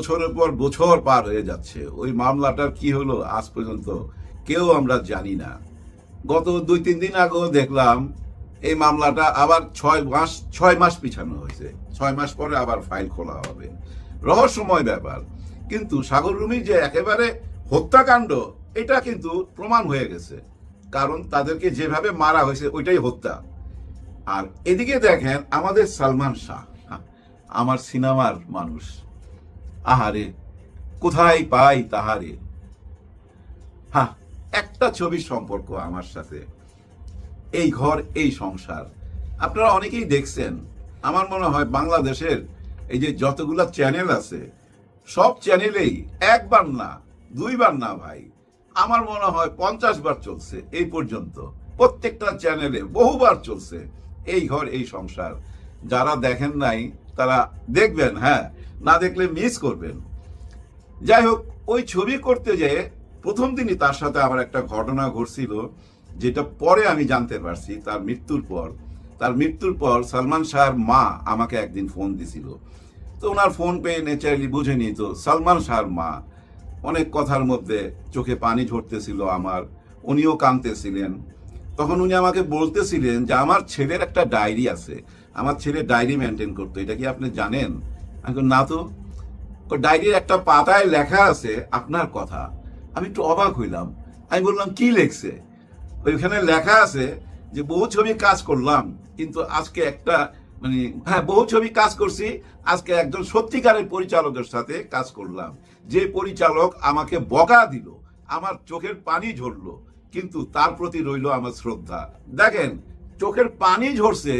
বছরের পর বছর পার হয়ে যাচ্ছে। ওই মামলাটার কি হলো আজ পর্যন্ত কেউ আমরা জানি না। গত দুই, তিন দিন আগেও দেখলাম এই মামলাটা আবার ছয় মাস ছয় মাস পিছানো হয়েছে। ছয় মাস পরে আবার ফাইল খোলা হবে। রহস্যময় ব্যাপার। কিন্তু সাগর রুমির যে একেবারে হত্যাকাণ্ড, এটা কিন্তু প্রমাণ হয়ে গেছে। কারণ তাদেরকে যেভাবে মারা হয়েছে, ওইটাই হত্যা। আর এদিকে দেখেন আমাদের সালমান শাহ আমার সিনেমার মানুষ। আহারে, কোথায় পাই তাহারে? হ্যাঁ একটা ছবির সম্পর্ক আমার সাথে। এই ঘর, এই সংসার। আপনারা অনেকেই দেখছেন, আমার মনে হয় বাংলাদেশের এই যে যতগুলা চ্যানেল আছে, সব চ্যানেলেই একবার না, দুইবার না ভাই, আমার মনে হয় পঞ্চাশ বার চলছে এই পর্যন্ত। প্রত্যেকটা চ্যানেলে বহুবার চলছে এই ঘর, এই সংসার। যারা দেখেন নাই, তারা দেখবেন হ্যাঁ না দেখলে মিস করবেন। যাই হোক, ওই ছবি করতে যে প্রথম দিনই তার সাথে আমার একটা ঘটনা ঘটছিল, যেটা পরে আমি জানতে পারছি, তার মৃত্যুর পর। তার মৃত্যুর পর সালমান শাহর মা আমাকে একদিন ফোন দিছিল। তো ওনার ফোন পেয়ে নেচারালি বুঝে নিত সালমান শাহর মা। অনেক কথার মধ্যে চোখে পানি ঝরতেছিল আমার, উনিও কাঁদতেছিলেন। তখন উনি আমাকে বলতেছিলেন যে, আমার ছেলের একটা ডায়েরি আছে। আমার ছেলে ডায়েরি মেনটেন করতো, এটা কি আপনি জানেন? আমি না তো। ডায়েরির একটা পাতায় লেখা আছে আপনার কথা। আমি একটু অবাক হইলাম। আমি বললাম, কি লেখছে? ওইখানে লেখা আছে যে, বহু ছবি কাজ করলাম, কিন্তু আজকে একটা মানে হ্যাঁ বহু ছবি কাজ করছি, আজকে একজন সত্যিকারের পরিচালকের সাথে কাজ করলাম। যে পরিচালক আমাকে বকা দিল, আমার চোখের পানি ঝরলো, কিন্তু তার প্রতি রইল আমার শ্রদ্ধা। দেখেন, চোখের পানি ঝরছে,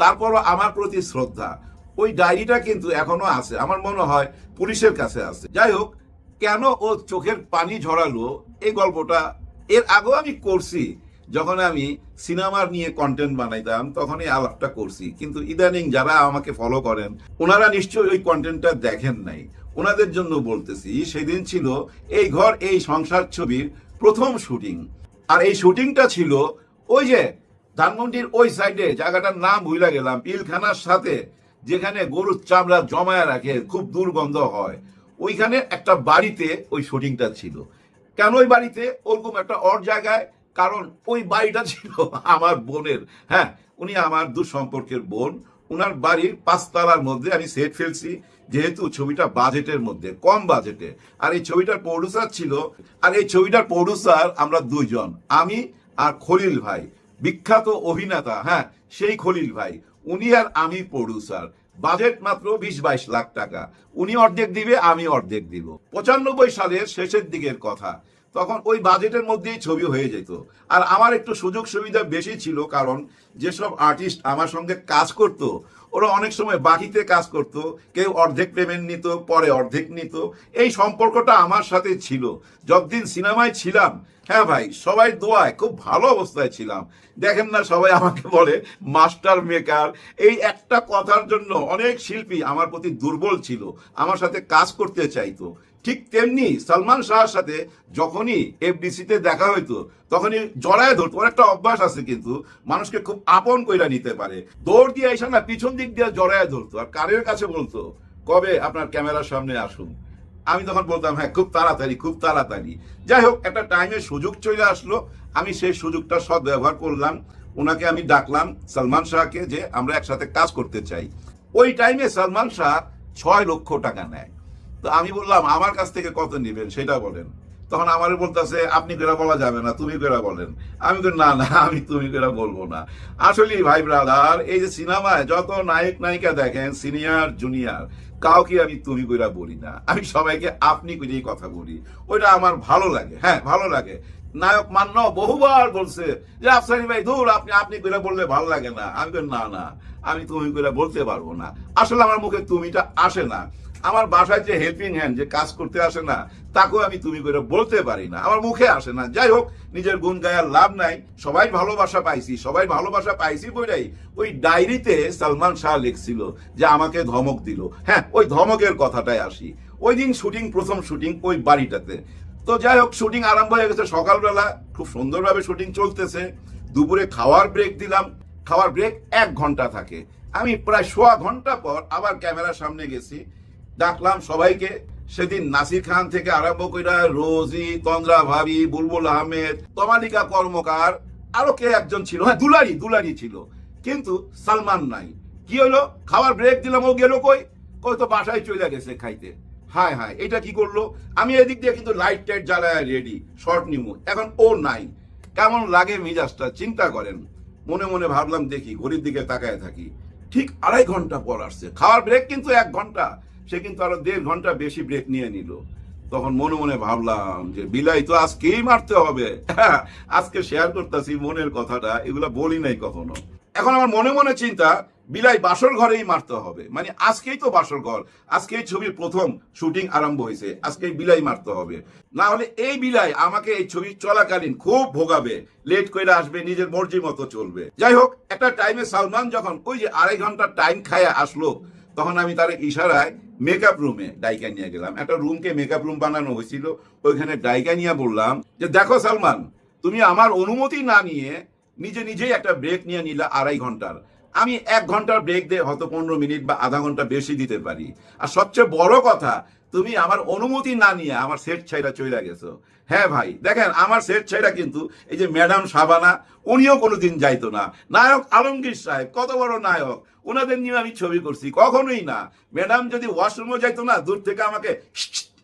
তারপরও আমার প্রতি শ্রদ্ধা। ওই ডায়েরিটা কিন্তু এখনও আছে। আমার মনে হয় পুলিশের কাছে আছে। যাই হোক, কেন ও চোখের পানি ঝরালো? এই গল্পটা এর আগেও আমি করছি। যখন আমি সিনেমার নিয়ে কন্টেন্ট বানাইতাম, তখনই আলাপটা করছি। কিন্তু ইদানিং যারা আমাকে ফলো করেন, ওনারা নিশ্চয়ই ওই কন্টেন্টটা দেখেন নাই। ওনাদের জন্য বলতেছি, সেদিন ছিল এই ঘর, এই সংসার ছবির প্রথম শুটিং আর এই শুটিংটা ছিল ওই যে ধানমন্ডির ওই সাইডে জায়গাটার নাম ভুলে গেলাম পিলখানার সাথে। যেখানে গরুর চামড়া জমায় রাখে, খুব দুর্গন্ধ হয়। ওইখানে একটা বাড়িতে ওই শুটিংটা ছিল। কেন ওই বাড়িতে? ওরকম একটা অর জায়গায়, কারণ ওই বাড়িটা ছিল আমার বোনের। হ্যাঁ উনি আমার দূর সম্পর্কের বোন। ওনার বাড়ির পাঁচতলার মধ্যে আমি সেট ফেলছি, যেহেতু ছবিটা বাজেটের মধ্যে, কম বাজেটে। আর এই ছবিটার প্রডিউসার ছিল, আর এই ছবিটার প্রডিউসার আমরা দুইজন, আমি আর খলিল ভাই। বিখ্যাত অভিনেতা হ্যাঁ সেই খলিল ভাই। উনি আর আমি প্রডিউসার বাজেট মাত্র বিশ বাইশ লাখ টাকা। উনি অর্ধেক দিবে, আমি অর্ধেক দিব। পঁচানব্বই সালের শেষের দিকের কথা। তখন ওই বাজেটের মধ্যেই ছবি হয়ে যেত। আর আমার একটু সুযোগ সুবিধা বেশি ছিল, কারণ যেসব আর্টিস্ট আমার সঙ্গে কাজ করত, ওরা অনেক সময় বাকিতে কাজ করত। কেউ অর্ধেক পেমেন্ট নিত, পরে অর্ধেক নিত। এই সম্পর্কটা আমার সাথে ছিল। যতদিন সিনেমায় ছিলাম হ্যাঁ ভাই, সবাই দোয়ায়, খুব ভালো অবস্থায় ছিলাম। দেখেন না, সবাই আমাকে বলে মাস্টার মেকার এই একটা কথার জন্য অনেক শিল্পী আমার প্রতি দুর্বল ছিল, আমার সাথে কাজ করতে চাইতো। ঠিক তেমনি সালমান শাহর সাথে যখনই এফডিসিতে দেখা হইতো, তখনই জড়ায় ধরতো। ওর একটা অভ্যাস আছে কিন্তু, মানুষকে খুব আপন কইরা নিতে পারে। দৌড় দিয়ে এসে না, পিছন দিক দিয়ে জড়ায় ধরতো। আর কারের কাছে বলতো, কবে আপনার ক্যামেরার সামনে আসুন? আমি তখন বলতাম হ্যাঁ খুব তাড়াতাড়ি খুব তাড়াতাড়ি। যাই হোক, একটা টাইমে সুযোগ চলে আসলো। আমি সেই সুযোগটা সদ ব্যবহার করলাম। ওনাকে আমি ডাকলাম সালমান শাহকে যে আমরা একসাথে কাজ করতে চাই। ওই টাইমে সালমান শাহ ছয় লক্ষ টাকা নেয়। তো আমি বললাম, আমার কাছ থেকে কত নেবেন? সেটা বলেন। তখন আমার বলতেছে আপনি কেরা বলা যাবে না তুমি কেরা বলেন। আমি বলি, না না আমি তুমি কেরা বলব না। আসলে ভাই ব্রাদার এই যে সিনেমায় যত নায়ক নায়িকা দেখেন সিনিয়র জুনিয়র কাউকে আমি তুমি কইরা বলি না। আমি সবাইকে আপনি কইরেই কথা বলি। ওইটা আমার ভালো লাগে হ্যাঁ ভালো লাগে। নায়ক মান্য বহুবার বলছে যে আফসারি ভাই দূর আপনি আপনি কইরা বললে ভালো লাগে না। আমি না না আমি তুমি কইরা বলতে পারব না। আসলে আমার মুখে তুমিটা আসে না। আমার বাসায় যে হেল্পিং হ্যান্ড যে কাজ করতে আসে না, তাকেও আমি তুমি করে বলতে পারি না। আমার মুখে আসে না। যাই হোক, নিজের গুণ গায়ার লাভ নাই। সবাই ভালোবাসা পাইছি, সবাই ভালোবাসা পাইছি বইটাই ওই ডায়েরিতে সালমান শাহ লিখছিল যে আমাকে ধমক দিল। হ্যাঁ ওই ধমকের কথাটাই আসি। ওই দিন শুটিং, প্রথম শুটিং ওই বাড়িটাতে। তো যাই হোক, শুটিং আরম্ভ হয়ে গেছে সকালবেলা। খুব সুন্দরভাবে শুটিং চলতেছে। দুপুরে খাওয়ার ব্রেক দিলাম। খাওয়ার ব্রেক এক ঘণ্টা থাকে। আমি প্রায় সোয়া ঘণ্টা পর আবার ক্যামেরার সামনে গেছি। ডাকলাম সবাইকে। সেদিন নাসির খান থেকে আরম্ভ করে রোজি, তন্দ্রা, ভাবি, বুলবুল আহমেদ, তমালিকা কর্মকার, আরও কে একজন ছিল? হ্যাঁ দুলারি দুলারি ছিল। কিন্তু সালমান নাই। কি হলো খাবার ব্রেক দিলাম, ও গেল কই? কই তো বাসায় চলে গেছে খাইতে। হায় হায়, এটা কি করল? আমি এদিক দিয়ে কিন্তু লাইট টাইট জ্বালায় রেডি শর্ট নিমু। এখন ও নাই। কেমন লাগে মিজাজটা? চিন্তা করেন। মনে মনে ভাবলাম, দেখি, ঘড়ির দিকে তাকায় থাকি। ঠিক আড়াই ঘণ্টা পর আসছে। খাওয়ার ব্রেক কিন্তু এক ঘণ্টা। সে কিন্তু আরও দেড় ঘণ্টা বেশি ব্রেক নিয়ে নিল। তখন মনে মনে ভাবলাম যে, বিলাই, তো আজকেই মারতে হবে। আজকে শেয়ার করতেছি মনের কথাটা, এগুলা বলি নাই কখনো। এখন আমার মনে মনে চিন্তা, বিলাই বাসর ঘরেই মারতে হবে। মানে আজকেই তো বাসর ঘর, আজকেই ছবির প্রথম শুটিং আরম্ভ হয়েছে, আজকেই বিলাই মারতে হবে। না হলে এই বিলাই আমাকে এই ছবি চলাকালীন খুব ভোগাবে লেট করে আসবে, নিজের মর্জি মতো চলবে। যাই হোক, একটা টাইমে সালমান যখন ওই যে আড়াই ঘণ্টা টাইম খায় আসলো তখন আমি তার ইশারায় মেকআপ রুমে ডাইকা নিয়ে গেলাম। একটা রুমকে মেকআপ রুম বানানো হয়েছিল। ওইখানে ডাইকা নিয়ে বললাম যে, দেখো সালমান, তুমি আমার অনুমতি না নিয়ে নিজে নিজেই একটা ব্রেক নিয়ে নিলা আড়াই ঘণ্টার। আমি এক ঘণ্টার ব্রেক দিয়ে হয়তো পনেরো মিনিট বা আধা ঘণ্টা বেশি দিতে পারি। আর সবচেয়ে বড় কথা, তুমি আমার অনুমতি না নিয়ে আমার সেট ছাইরা চলে গেছো। হ্যাঁ ভাই, দেখেন আমার সেট ছাইরা কিন্তু এই যে ম্যাডাম সাবানা, উনিও কোনোদিন যাইতো না। নায়ক আলমগীর সাহেব, কত বড় নায়ক ওনাদের নিয়ে আমি ছবি করছি, কখনোই না। ম্যাডাম যদি ওয়াশরুমে যাইতো না, দূর থেকে আমাকে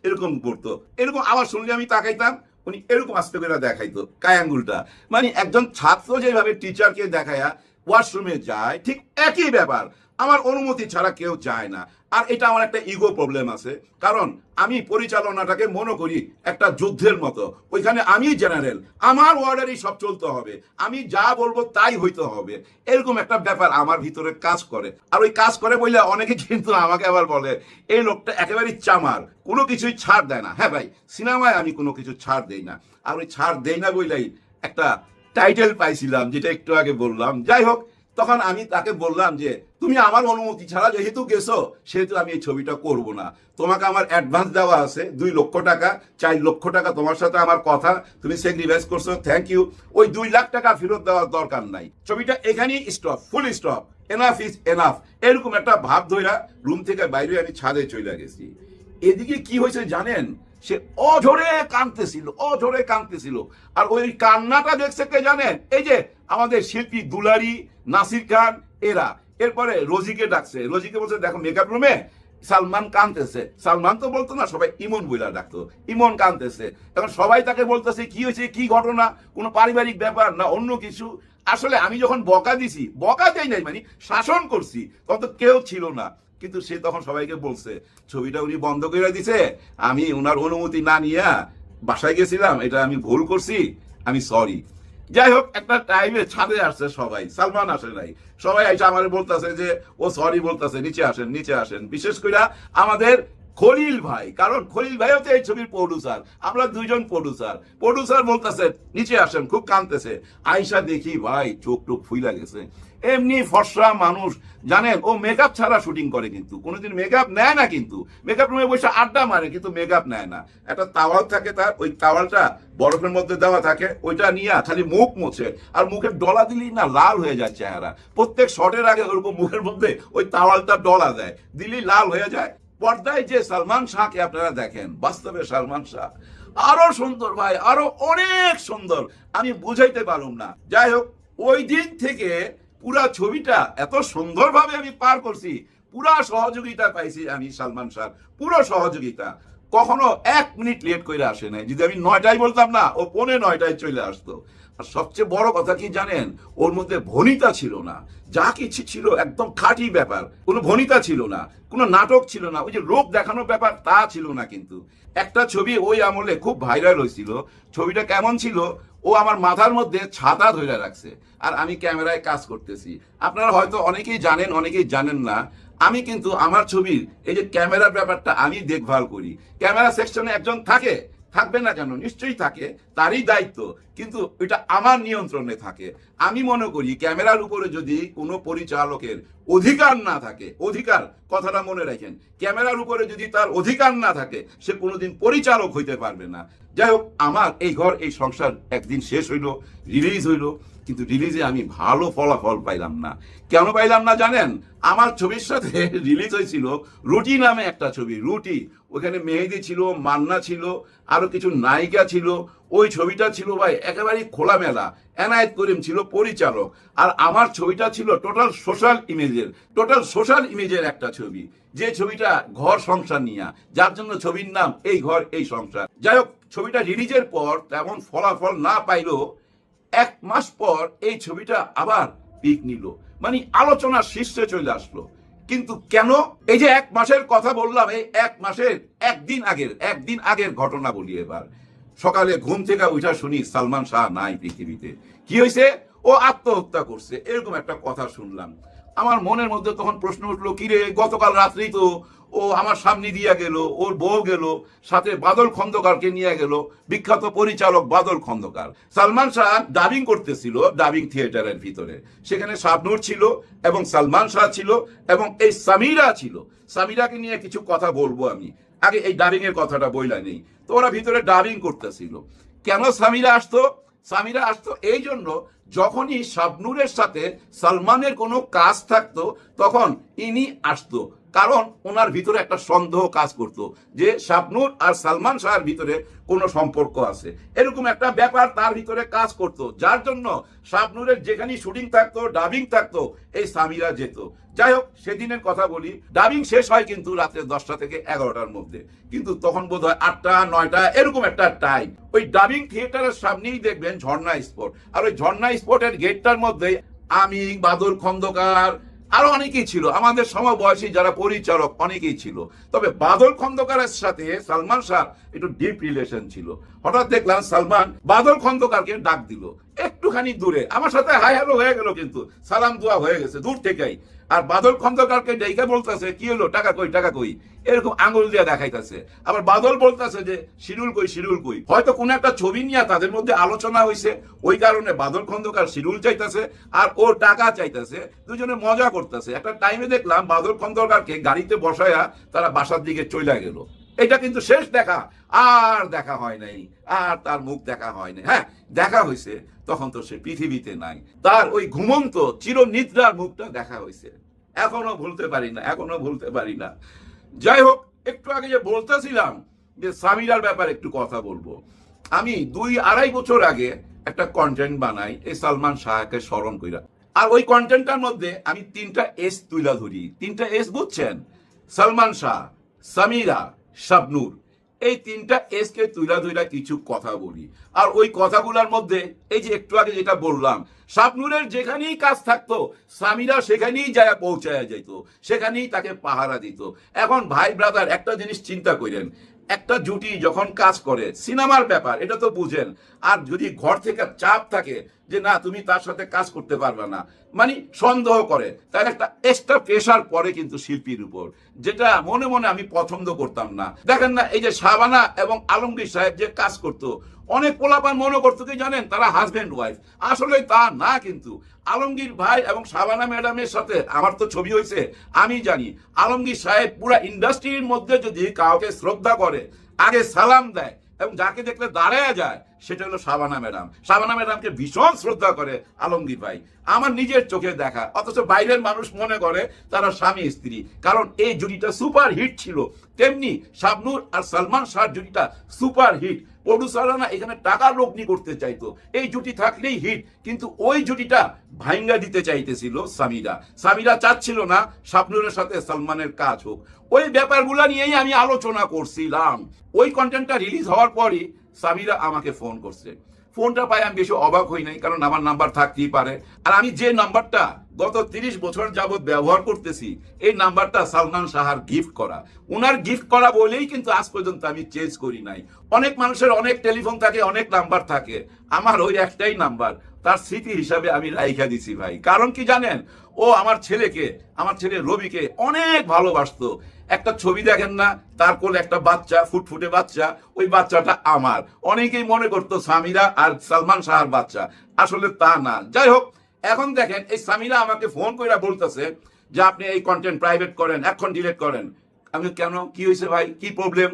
এরকম করতো। এরকম আবার শুনলে আমি তাকাইতাম, উনি এরকম আস্তে করে দেখাইতো কায়াঙ্গুলটা মানে একজন ছাত্র যেভাবে টিচারকে দেখায়া ওয়াশরুমে যায়, ঠিক একই ব্যাপার। আমার অনুমতি ছাড়া কেউ যায় না। আর এটা আমার একটা ইগো প্রবলেম আছে। কারণ আমি পরিচালনাটাকে মনে করি একটা যুদ্ধের মতো। ওইখানে আমি জেনারেল আমার ওয়ার্ডারই সব চলতে হবে। আমি যা বলব তাই হইতে হবে। এরকম একটা ব্যাপার আমার ভিতরে কাজ করে। আর ওই কাজ করে বললে অনেকে কিন্তু আমাকে আবার বলে, এই লোকটা একেবারেই চামার, কোনো কিছুই ছাড় দেয় না। হ্যাঁ ভাই, সিনেমায় আমি কোনো কিছু ছাড় দেই না। আর ওই ছাড় দেই না বললেই একটা টাইটেল পাইছিলাম, যেটা একটু আগে বললাম। যাই হোক তখন আমি তাকে বললাম যে, তুমি আমার অনুমতি ছাড়া যেহেতু গেছো, সেহেতু আমি এই ছবিটা করব না। তোমাকে আমার অ্যাডভান্স দেওয়া আছে, দুই লক্ষ টাকা, চার লক্ষ টাকা তোমার সাথে আমার কথা, তুমি স্যাক্রিফাইস করছ থ্যাংক ইউ ওই দুই লাখ টাকা ফেরত দেওয়ার দরকার নাই। ছবিটা এখানেই stop full stop enough is enough এরকম একটা ভাব ধইরা রুম থেকে বাইরে আমি ছাদে চলে গেছি। এদিকে কি হয়েছে জানেন? সে অঝরে কাঁদতেছিল অঝরে কাঁদতেছিল। আর ওই কান্নাটা দেখছে কে জানেন? এই যে আমাদের শিল্পী দুলারি নাসির খান, এরা। এরপরে রোজিকে ডাকছে। রোজিকে বলছে, দেখো মেকআপ রুমে সালমান কানতেছে সালমান তো বলতো না, সবাই ইমন বইলা ডাকতো। ইমন কানতেছে এখন সবাই তাকে বলতেছে, কি হয়েছে? কি ঘটনা? কোনো পারিবারিক ব্যাপার না অন্য কিছু? আসলে আমি যখন বকা দিছি, বকা দেই নাই মানে শাসন করছি, তখন তো কেউ ছিল না। কিন্তু সে তখন সবাইকে বলছে, ছবিটা উনি বন্ধ করে দিছে। আমি ওনার অনুমতি না নিয়ে বাসায় গেছিলাম। এটা আমি ভুল করছি। আমি সরি যাই হোক, একটা টাইমে ছাদে আসছে সবাই, সালমান আসে নাই। সবাই এসে আমার বলতেছে যে, ও সরি বলতেছে, নিচে আসেন নিচে আসেন। বিশেষ করে আমাদের খলিল ভাই, কারণ খলিল ভাই হচ্ছে এই ছবির প্রডিউসার আমরা দুইজন প্রডিউসার প্রডিউসার বলতেছে, নিচে আসেন, খুব কাঁদতেছে আয়সা দেখি, ভাই, চোখ টোক ফুইলা গেছে। এমনি ফর্সা মানুষ, জানেন? ও মেকআপ ছাড়া শুটিং করে কিন্তু। কোনোদিন মেকআপ নেয় না কিন্তু। মেকআপ রুমে বসে আড্ডা মারে, কিন্তু মেকআপ নেয় না। একটা তাওয়াল থাকে তার, ওই তাওয়ালটা বরফের মধ্যে দেওয়া থাকে, ওইটা নিয়ে খালি মুখ মোছে। আর মুখের ডলা দিলেই না লাল হয়ে যায় চেহারা। প্রত্যেক শটের আগে ওরকম মুখের মধ্যে ওই তাওয়ালটা ডলা দেয়। দিলেই লাল হয়ে যায়। পর্দায় যে সালমান শাহকে আপনারা দেখেন, বাস্তবে সালমান শাহ, আরও সুন্দর ভাই, আরও অনেক সুন্দর। আমি বুঝাইতে পারুম না। যাই হোক, ওই দিন থেকে পুরা ছবিটা এত সুন্দরভাবে আমি পার করছি। পুরা সহযোগিতা পাইছি আমি সালমান শাহ পুরো সহযোগিতা। কখনো এক মিনিট লেট করে আসে নাই। যদি আমি নয়টায় বলতাম না, ও পৌনে নয়টায় চলে আসতো। আর সবচেয়ে বড় কথা কি জানেন? ওর মধ্যে ভনিতা ছিল না। যা কিছু ছিল, একদম খাঁটি ব্যাপার। কোনো ভনিতা ছিল না, কোনো নাটক ছিল না। ওই যে লোক দেখানোর ব্যাপার, তা ছিল না কিন্তু। একটা ছবি ওই আমলে খুব ভাইরাল হয়েছিল। ছবিটা কেমন ছিল? ও আমার মাথার মধ্যে ছাতা ধরে রাখছে। আর আমি ক্যামেরায় কাজ করতেছি। আপনারা হয়তো অনেকেই জানেন অনেকেই জানেন না আমি কিন্তু আমার ছবির এই যে ক্যামেরার ব্যাপারটা আমি দেখভাল করি। ক্যামেরা সেকশনে একজন থাকে, থাকবে না কেন? নিশ্চয়ই থাকে, তারই দায়িত্ব। কিন্তু এটা আমার নিয়ন্ত্রণে থাকে। আমি মনে করি ক্যামেরার উপরে যদি কোনো পরিচালকের অধিকার না থাকে, অধিকার, কথাটা মনে রাখেন, ক্যামেরার উপরে যদি তার অধিকার না থাকে, সে কোনোদিন পরিচালক হইতে পারবে না। যাই হোক, আমার এই ঘর, এই সংসার একদিন শেষ হইল, রিলিজ হইল। কিন্তু রিলিজে আমি ভালো ফলাফল পাইলাম না। কেন পাইলাম না জানেন? আমার ছবির সাথে রিলিজ হয়েছিল রুটি নামে একটা ছবি, রুটি। ওখানে মেহেদি ছিল, মান্না ছিল, আরও কিছু নায়িকা ছিল। ওই ছবিটা ছিল ভাই একেবারেই খোলামেলা। এনায়েত করিম ছিল পরিচালক। আর আমার ছবিটা ছিল টোটাল সোশ্যাল ইমেজের টোটাল সোশ্যাল ইমেজের একটা ছবি। যে ছবিটা ঘর সংসার নিয়ে, যার জন্য ছবির নাম এই ঘর, এই সংসার। যাই হোক, ছবিটা রিলিজের পর তেমন ফলাফল না পাইলেও এক মাস পর এই ছবিটা আবার পিক নিল। মানে আলোচনার শীর্ষে চলে আসলো। কিন্তু কেন? এই যে এক মাসের কথা বললাম, এই এক মাসের একদিন আগের একদিন আগের ঘটনা বলি এবার। সকালে ঘুম থেকে উঠা শুনি সালমান শাহ নাই পৃথিবীতে। কি হয়েছে ও আত্মহত্যা করছে। এরকম একটা কথা শুনলাম। আমার মনের মধ্যে তখন প্রশ্ন উঠল, কিরে, গতকাল রাত্রেই তো ও আমার সামনে দিয়া গেল, ওর বউ গেল, সাথে বাদল খন্দকারকে নিয়ে গেল, বিখ্যাত পরিচালক বাদল খন্দকার। সালমান শাহ ডাবিং করতেছিল ডাবিং থিয়েটারের ভিতরে। সেখানে শাবনুর ছিল এবং সালমান শাহ ছিল এবং এই সামিরা ছিল। সামিরাকে নিয়ে কিছু কথা বলব আমি। আগে এই ডাবিং এর কথাটা বইলা নেই। তো ওরা ভিতরে ডাবিং করতেছিল। কেন সামিরা আসতো? সামিরা আসতো। এই জন্য যখনই শাবনুরের সাথে সালমানের কোনো কাজ থাকতো তখন ইনি আসতো। কারণ ওনার ভিতরে একটা সন্দেহ কাজ করত যে শাবনুর আর সালমান শাহের ভিতরে কোনো সম্পর্ক আছে। এরকম একটা ব্যাপার তার ভিতরে কাজ করত। যার জন্য শাবনুরের যেখানে শুটিং থাকতো ডাবিং থাকতো, এই সামিরা যেত। যাই হোক, সেদিনের কথা বলি ডাবিং শেষ হয় কিন্তু রাত্রে দশটা থেকে এগারোটার মধ্যে। কিন্তু তখন বোধ হয় আটটা, নয়টা, এরকম একটা টাইম ওই ডাবিং থিয়েটারের সামনেই দেখবেন ঝর্ণা স্পট আর ওই ঝর্ণা স্পটের গেটটার মধ্যে আমি বাদল খন্দকার আরও অনেকেই ছিল। আমাদের সমবয়সী যারা পরিচালক অনেকেই ছিল। তবে বাদল খন্দকারের সাথে সালমান শাহ একটু ডিপ রিলেশন ছিল। হঠাৎ দেখলাম সালমান বাদল খন্দকারকে ডাক দিল। একটুখানি দূরে। আমার সাথে হাই হ্যালো হয়ে গেল কিন্তু। সালাম দোয়া হয়ে গেছে, দূর থেকেই। আর বাদল খন্দকারকে ডেকে বলতেছে, কি হলো? টাকা কই? টাকা কই? এরকম আঙুল দিয়ে দেখাইতেছে। আবার বাদল বলতেছে যে শিডিউল কই? শিডিউল কই? হয়তো কোন একটা ছবি নিয়ে তাদের মধ্যে আলোচনা হয়েছে ওই কারণে বাদল খন্দকার শিডিউল চাইতেছে আর ও টাকা চাইতেছে। দুজনে মজা করতেছে। একটা টাইমে দেখলাম বাদল খন্দকারকে গাড়িতে বসায়া তারা বাসার দিকে চলে গেল। এটা কিন্তু শেষ দেখা। আর দেখা হয় নাই। আর তার মুখ দেখা হয় নাই। হ্যাঁ দেখা হয়েছে তখন তো সে পৃথিবীতে নাই। তার ওই ঘুমন্ত চিরনিদ্রার মুখটা দেখা হয়েছে এখনও ভুলতে পারি না, এখনও ভুলতে পারি না। যাই হোক, একটু আগে যে বলতেছিলাম যে সামিরার ব্যাপারে একটু কথা বলব। আমি দুই আড়াই বছর আগে একটা কন্টেন্ট বানাই, এই সালমান শাহকে স্মরণ কইরা। আর ওই কন্টেন্টটার মধ্যে আমি তিনটা এস তুইলা ধরি। তিনটা এস বুঝছেন? সালমান শাহ, সামিরা শাবনুর, এই তিনটা এস কে তুইলা ধইরা কিছু কথা বলি। আর ওই কথাগুলোর মধ্যে, এই যে একটু আগে যেটা বললাম, শাবনুরের যেখানেই কাজ থাকতো, স্বামীরা সেখানেই যায় পৌঁছায় যেত সেখানেই তাকে পাহারা দিত। এখন ভাই ব্রাদার, একটা জিনিস চিন্তা করেন একটা জুটি যখন কাজ করে, সিনেমার ব্যাপার, এটা তো বুঝেন, আর যদি ঘর থেকে চাপ থাকে যে না, তুমি তার সাথে কাজ করতে পারবে না। মানে সন্দেহ করে। তার একটা এক্সট্রা প্রেশার পড়ে কিন্তু শিল্পীর উপর, যেটা মনে মনে আমি পছন্দ করতাম না। দেখেন না, এই যে শাবানা এবং আলমগীর সাহেব যে কাজ করতো, অনেক পোলাপান মনে করতো কি জানেন, তারা হাজবেন্ড ওয়াইফ আসলে তা না কিন্তু। আলমগীর ভাই এবং শাবানা ম্যাডামের সাথে আমার তো ছবি হয়েছে, আমি জানি। আলমগীর সাহেব পুরা ইন্ডাস্ট্রির মধ্যে যদি কাউকে শ্রদ্ধা করে, আগে সালাম দেয় এবং যাকে দেখলে দাঁড়ায় যায়, সেটা হলো শাবানা ম্যাডাম। শাবানা ম্যাডামকে ভীষণ শ্রদ্ধা করে আলমগীর ভাই। আমার নিজের চোখে দেখা, অথচ বাইরের মানুষ মনে করে তারা স্বামী স্ত্রী। কারণ এই জুটিটা সুপার হিট ছিল। তেমনি শাবনুর আর সালমান শাহ জুটিটা সুপার হিট প্রডিউসাররা এখানে টাকা লগ্নি করতে চাইতো। এই জুটি থাকলেই হিট, কিন্তু ওই জুটিটা ভাইঙ্গা দিতে চাইতেছিল সামিরা। সামিরা চাচ্ছিল না শাবনুরের সাথে সালমানের কাজ হোক। ওই ব্যাপারগুলো নিয়েই আমি আলোচনা করছিলাম। ওই কন্টেন্টটা রিলিজ হওয়ার পরই সামিরা আমাকে ফোন করছে। ফোনটা পাই, আমি বেশি অবাক হই নাই, কারণ আমার নাম্বার থাকতেই পারে। আর আমি যে নাম্বারটা গত তিরিশ বছর যাবত ব্যবহার করতেছি, এই নাম্বারটা সালমান শাহার গিফট করা। উনার গিফট করা বলেই কিন্তু আজ পর্যন্ত আমি চেঞ্জ করি নাই। অনেক মানুষের অনেক টেলিফোন থাকে, অনেক নাম্বার থাকে। আমার ওই একটাই নাম্বার তার স্মৃতি হিসাবে আমি রাইখা দিছি ভাই। কারণ কি জানেন? ও আমার ছেলেকে, আমার ছেলে রবিকে অনেক ভালোবাসতো। একটা ছবি দেখেন না, তার কোলে একটা বাচ্চা, ফুটফুটে বাচ্চা, ওই বাচ্চাটা আমার। অনেকেই মনে করতো সামিরা আর সালমান শাহর বাচ্চা। আসলে তা না। যাই হোক, এখন দেখেন, এই সামিরা আমাকে ফোন করে বলতেছে যে আপনি এই কন্টেন্ট প্রাইভেট করেন, এখন ডিলিট করেন। আমি কেন? কি হয়েছে ভাই? কি প্রবলেম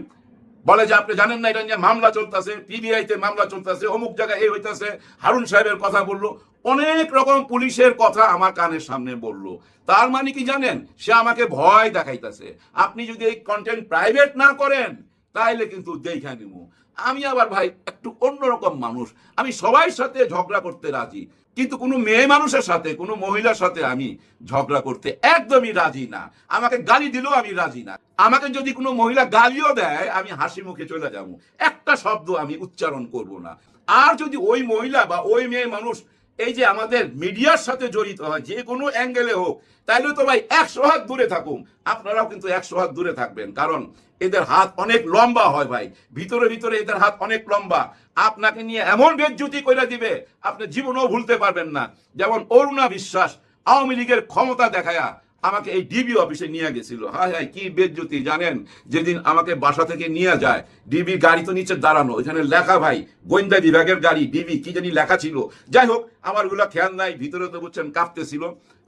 বলে যে আপনি জানেন না, এটা নিয়ে মামলা চলতেছে পিবিআই তে মামলা চলতেছে, অমুক জায়গায় এই হইতাছে। হারুন সাহেবের কথা বলল অনেক রকম পুলিশের কথা আমার কানের সামনে বলল। তার মানে কি জানেন? সে আমাকে ভয় দেখাইতেছে। আপনি যদি এই কন্টেন্ট প্রাইভেট না করেন, তাইলে কিন্তু দেখা নিব আমি আবার ভাই একটু অন্যরকম মানুষ। আমি সবাই সাথে ঝগড়া করতে রাজি। কিন্তু কোনো মেয়ে মানুষের সাথে, কোনো মহিলার সাথে আমি ঝগড়া করতে একদমই রাজি না। আমাকে গালি দিলেও আমি রাজি না। আমাকে যদি কোনো মহিলা গালিও দেয়, আমি হাসি মুখে চলে যাব। একটা শব্দ আমি উচ্চারণ করব না। আর যদি ওই মহিলা বা ওই মেয়ে মানুষ এই যে আমাদের মিডিয়ার সাথে জড়িত হয়, যে কোনো অ্যাঙ্গেলে হোক, তাইলে তো ভাই একশো হাত দূরে থাকুন। আপনারাও কিন্তু একশো হাত দূরে থাকবেন, কারণ এদের হাত অনেক লম্বা হয় ভাই। ভিতরে ভিতরে এদের হাত অনেক লম্বা। আপনাকে নিয়ে এমন বেজ্যুতি করে দিবে, আপনি জীবনও ভুলতে পারবেন না। যেমন অরুণা বিশ্বাস, আওয়ামী লীগের ক্ষমতা দেখায়া আমাকে এই ডিবি অফিসে নিয়ে গেছিল। হায় হায়, কি বেজ্জুতি, জানেন? যেদিন আমাকে বাসা থেকে নিয়ে যায় ডিবি গাড়ি তো নিচে দাঁড়ানো। এখানে লেখা, ভাই, গোয়েন্দা বিভাগের গাড়ি ডিবি কি জানি লেখা ছিল। যাই হোক আমারগুলা খেয়াল নাই, ভিতরে তো বুঝছেন কাঁপতেছিল।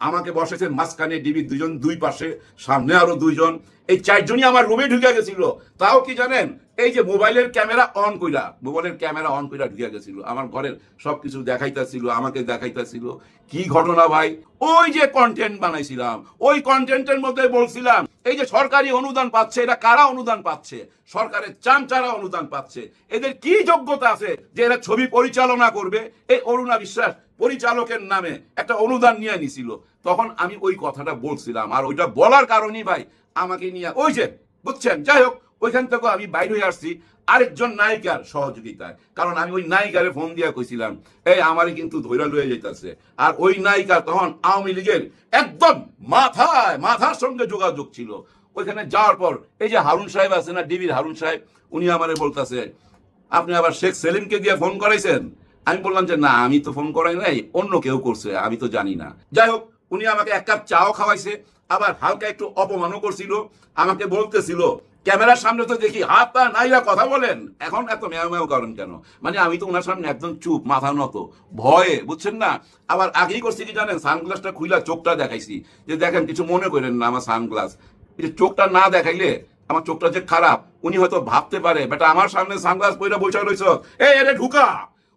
আমাকে বসেছে মাঝখানে ডিবি দুজন, দুই পাশে, সামনে আরও দুইজন। এই চারজনই আমার রুমে ঢুকে গেছিল। তাও কি জানেন? এই যে মোবাইলের ক্যামেরা অন কইরা, মোবাইলের ক্যামেরা অন কইরা ঢুকে গেছিল, আমার ঘরের সবকিছু দেখাইতেছিল, আমাকে দেখাইতেছিল। কি ঘটনা ভাই? ওই যে কন্টেন্ট বানাইছিলাম, ওই কন্টেন্টের মধ্যে বলছিলাম, এই যে সরকারি অনুদান পাচ্ছে, এটা কারা অনুদান পাচ্ছে? সরকারের চামচারা অনুদান পাচ্ছে। এদের কি যোগ্যতা আছে যে এরা ছবি পরিচালনা করবে? এই অরুণা বিশ্বাস পরিচালকের নামে একটা অনুদান নিয়ে নিছিল। তখন আমি ওই কথাটা বলছিলাম, আর ওইটা বলার কারণেই ভাই, আমাকে নিয়ে, ওই যে, বুঝছেন? যাই হোক ওইখান থেকে আমি বাইরে হয়ে আসছি আরেকজন নায়িকার সহযোগিতায়। কারণ আমি ওই নায়িকারে ফোন দিয়া কইছিলাম, এই আমারই কিন্তু ধৈরা লয়ে যেতেছে আর ওই নায়িকা তখন আওয়ামী লীগের একদম মাথায়, মাথার সঙ্গে যোগাযোগ ছিল। ওইখানে যাওয়ার পর এই যে হারুন সাহেব আছে না, ডিবির হারুন সাহেব, উনি আমারে বলতেছে, আপনি আবার শেখ সেলিমকে দিয়ে ফোন করাইছেন? আমি বললাম যে, না, আমি তো ফোন করাই নাই, অন্য কেউ করছে, আমি তো জানি না। যাই হোক, উনি আমাকে এক কাপ চাও খাওয়াইছে, আবার হালকা একটু অপমানও করছিল, আমাকে বলতেছিল ক্যামেরার সামনে তো দেখি হাত পা নাইরা কথা বলেন। এখন এত মেয়া মেয়াও করেন কেন? মানে আমি তো ওনার সামনে একদম চুপ, মাথা নত, ভয়ে, বুঝছেন না? আবার আগেই করছি কি জানেন? সানগ্লাসটা খুইলা চোখটা দেখাইছি। যে দেখেন, কিছু মনে করেন না আমার সানগ্লাস। যে চোখটা না দেখাইলে আমার চোখটা যে খারাপ, উনি হয়তো ভাবতে পারে, বেটা, আমার সামনে সানগ্লাস পয়লা বৈঠক রয়েছ এই এটা ঢুকা!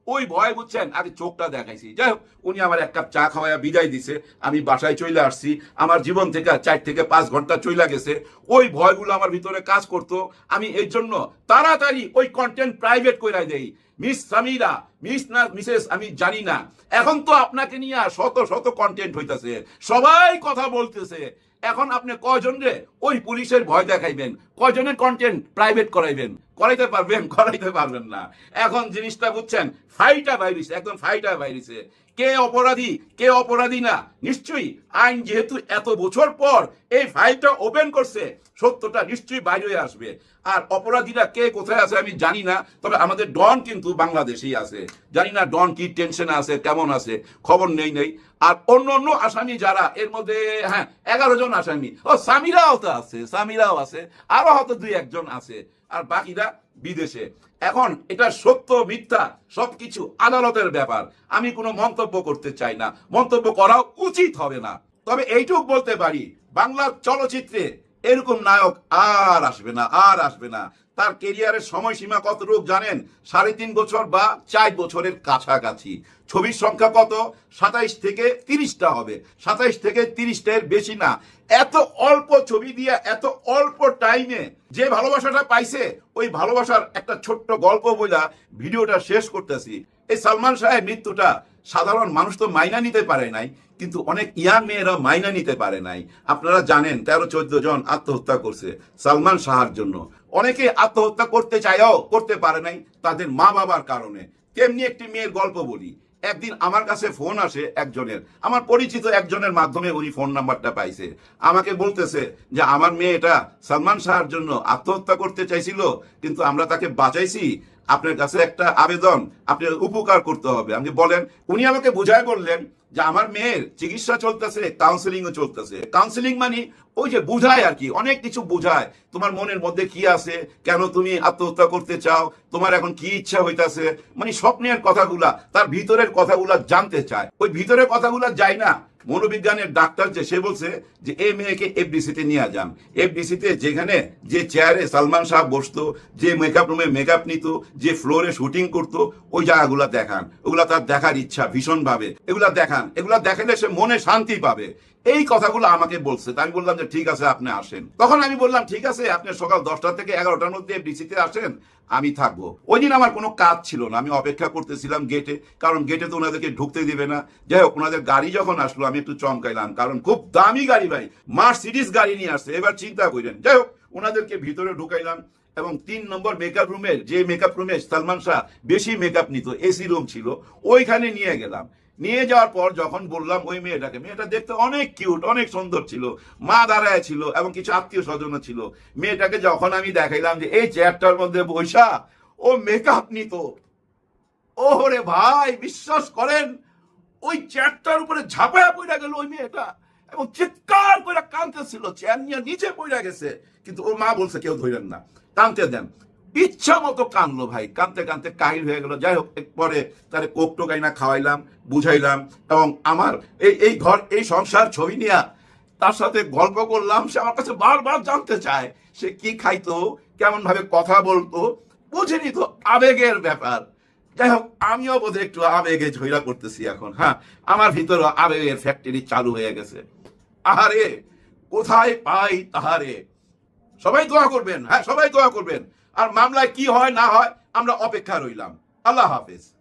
ওই ভয় বুঝছেন? আগে চোখটা দেখাইছি। যাই হোক, উনি আমার এক কাপ চা খাওয়াইয়া বিদায় দিছে। আমি বাসায় চলে আসছি। আমার জীবন থেকে চার থেকে পাঁচ ঘণ্টা চইলা গেছে। ওই ভয়গুলো আমার ভিতরে কাজ করতো। আমি এই জন্য তাড়াতাড়ি ওই কন্টেন্ট প্রাইভেট কইরা দেই। মিস সামিরা মিস না মিসেস আমি জানি না। এখন তো আপনাকে নিয়ে শত শত কন্টেন্ট হইতাছে। সবাই কথা বলতেছে। এখন আপনি কয়জন রে ওই পুলিশের ভয় দেখাইবেন? কয়জনের কন্টেন্ট প্রাইভেট করাইবেন? করাইতে পারবেন? করাইতে পারবেন না। এখন জিনিসটা বুঝছেন? ফাইটা বাইরিছে একদম ফাইটা বাইরিছে কে অপরাধী কে অপরাধী না? নিশ্চয়ই আইন যেহেতু এত বছর পর এই ফাইলটা ওপেন করছে, সত্যটা নিশ্চয়ই বাইরে আসবে। আর অপরাধীরা কে কোথায় আছে আমি জানি না, তবে আমাদের ডন কিন্তু বাংলাদেশেই আছে। জানি না ডন কি টেনশনে আছে, কেমন আছে, খবর নেই নেই। আর অন্য অন্য আসামি যারা, এর মধ্যে হ্যাঁ এগারো জন আসামি। ও, সামিরাও তো আছে, সামিরাও আছে, আরও হয়তো দুই একজন আছে, আর বাকিরা বিদেশে। এখন এটা সত্য, মিথ্যা, সবকিছু আদালতের ব্যাপার। আমি কোনো মন্তব্য করতে চাই না। মন্তব্য করা উচিত হবে না। তবে এইটুক বলতে পারি, বাংলার চলচ্চিত্রে এরকম নায়ক আর আসবে না, আর আসবে না। তার কেরিয়ারের সময়সীমা কত রূপ জানেন? সাড়ে তিন বছর বা চার বছরের কাছাকাছি। ছবির সংখ্যা কত? সাতাইশ থেকে তিরিশটা হবে। সাতাইশ থেকে তিরিশটা এর বেশি না। এত অল্প ছবি দিয়ে, এত অল্প টাইমে যে ভালোবাসাটা পাইছে, ওই ভালোবাসার একটা ছোট্ট গল্প বইলা ভিডিওটা শেষ করতেছি। এই সালমান শাহের মৃত্যুটা সাধারণ মানুষ তো মাইনা নিতে পারে নাই, কিন্তু অনেক ইয়াং মেয়েরা মাইনা নিতে পারে নাই। আপনারা জানেন, তেরো, চোদ্দ জন আত্মহত্যা করছে সালমান শাহর জন্য। অনেকে আত্মহত্যা করতে চায়ও, করতে পারে নাই তাদের মা বাবার কারণে। তেমনি একটি মেয়ের গল্প বলি। একদিন আমার কাছে ফোন আসে একজনের। আমার পরিচিত একজনের মাধ্যমে উনি ফোন নাম্বারটা পাইছে। আমাকে বলতেছে যে, আমার মেয়ে এটা সালমান শাহর জন্য আত্মহত্যা করতে চাইছিল, কিন্তু আমরা তাকে বাঁচাইছি আপনার কাছে একটা আবেদন আপনি উপকার করতে হবে। আপনি বলেন, উনি আমাকে বুঝায় বললেন যে আমার মেয়ের চিকিৎসা চলতেছে কাউন্সিলিংও চলতেছে। কাউন্সিলিং মানে ওই যে বুঝায় আর কি, অনেক কিছু বুঝায়। তোমার মনের মধ্যে কি আছে? কেন তুমি আত্মহত্যা করতে চাও? তোমার এখন কি ইচ্ছা হইতাছে? মানে স্বপ্নের কথাগুলা, তার ভিতরের কথাগুলা জানতে চায়। ওই ভিতরের কথাগুলা যায় না। মনোবিজ্ঞানের ডাক্তার যে, সে বলছে যে, এই মেয়েকে এফডিসিতে নিয়ে যান। এফডিসিতে যেখানে যে চেয়ারে সালমান শাহ বসতো, যে মেকআপ রুমে মেকআপ নিত, যে ফ্লোরে শুটিং করতো, ওই জায়গাগুলো দেখান। ওগুলা তার দেখার ইচ্ছা ভীষণভাবে। এগুলা দেখান। এগুলা দেখালে সে মনে শান্তি পাবে। এই কথাগুলো আমাকে বলছে। আমি বললাম যে, ঠিক আছে, আপনি আসেন। তখন আমি বললাম, ঠিক আছে, আপনি সকাল দশটা থেকে এগারোটার মধ্যে ডিসিতে আসেন, আমি থাকব। ওই দিন আমার কোনো কাজ ছিল না। আমি অপেক্ষা করতেছিলাম গেটে কারণ গেটে তো ওনাদেরকে ঢুকতে দিবে না। যাই হোক, ওনাদের গাড়ি যখন আসলো, আমি একটু চমকাইলাম, কারণ খুব দামি গাড়ি ভাই মার্সিডিস গাড়ি নিয়ে আসছে। এবার চিন্তা করেন। যাই হোক, ওনাদেরকে ভিতরে ঢুকাইলাম এবং তিন নম্বর মেকআপ রুমের যে মেকআপ রুমে সালমান শাহ বেশি মেকআপ নিত এসি রুম ছিল, ওইখানে নিয়ে গেলাম। নিয়ে যাওয়ার পর যখন বললাম ওই মেয়েটাকে, মেয়েটা দেখতে অনেক কিউট অনেক সুন্দর ছিল, মা দাঁড়ায় ছিল এবং কিছু আত্মীয় স্বজনও ছিল। মেয়েটাকে যখন আমি দেখাইলাম যে, এই চেয়ারটার মধ্যে বৈশা, ও মেকআপ নিত। ওরে ভাই, বিশ্বাস করেন, ওই চেয়ারটার উপরে ঝাঁপায়া পড়ে গেল ওই মেয়েটা এবং চিৎকার করে কাঁদতেছিল। চেয়ার নিয়ে নিচে পড়ে গেছে। কিন্তু ওর মা বলছে, কেউ ধরেন না কাঁদতে দেন। ইচ্ছা মতো কাঁদলো ভাই। কাঁদতে কাঁদতে কাহিল হয়ে গেল। যাই হোক পরে তারে কোক টোকাইনা খাওয়াইলাম, বুঝাইলাম এবং আমার এই এই ঘর, এই সংসার ছবি নিয়ে তার সাথে গল্প করলাম। সে আমার কাছে বারবার জানতে চায়, সে কি খাইতো কেমন ভাবে কথা বলতো, বুঝিনি তো আবেগের ব্যাপার। যাই হোক, আমিও বোধহয় একটু আবেগে ঝইরা করতেছি এখন হ্যাঁ। আমার ভিতরে আবেগের ফ্যাক্টরি চালু হয়ে গেছে। আহারে, কোথায় পাই তাহারে? সবাই দোয়া করবেন হ্যাঁ সবাই দোয়া করবেন। আর মামলায় কি হয় না হয় আমরা অপেক্ষা রইলাম। আল্লাহ হাফেজ।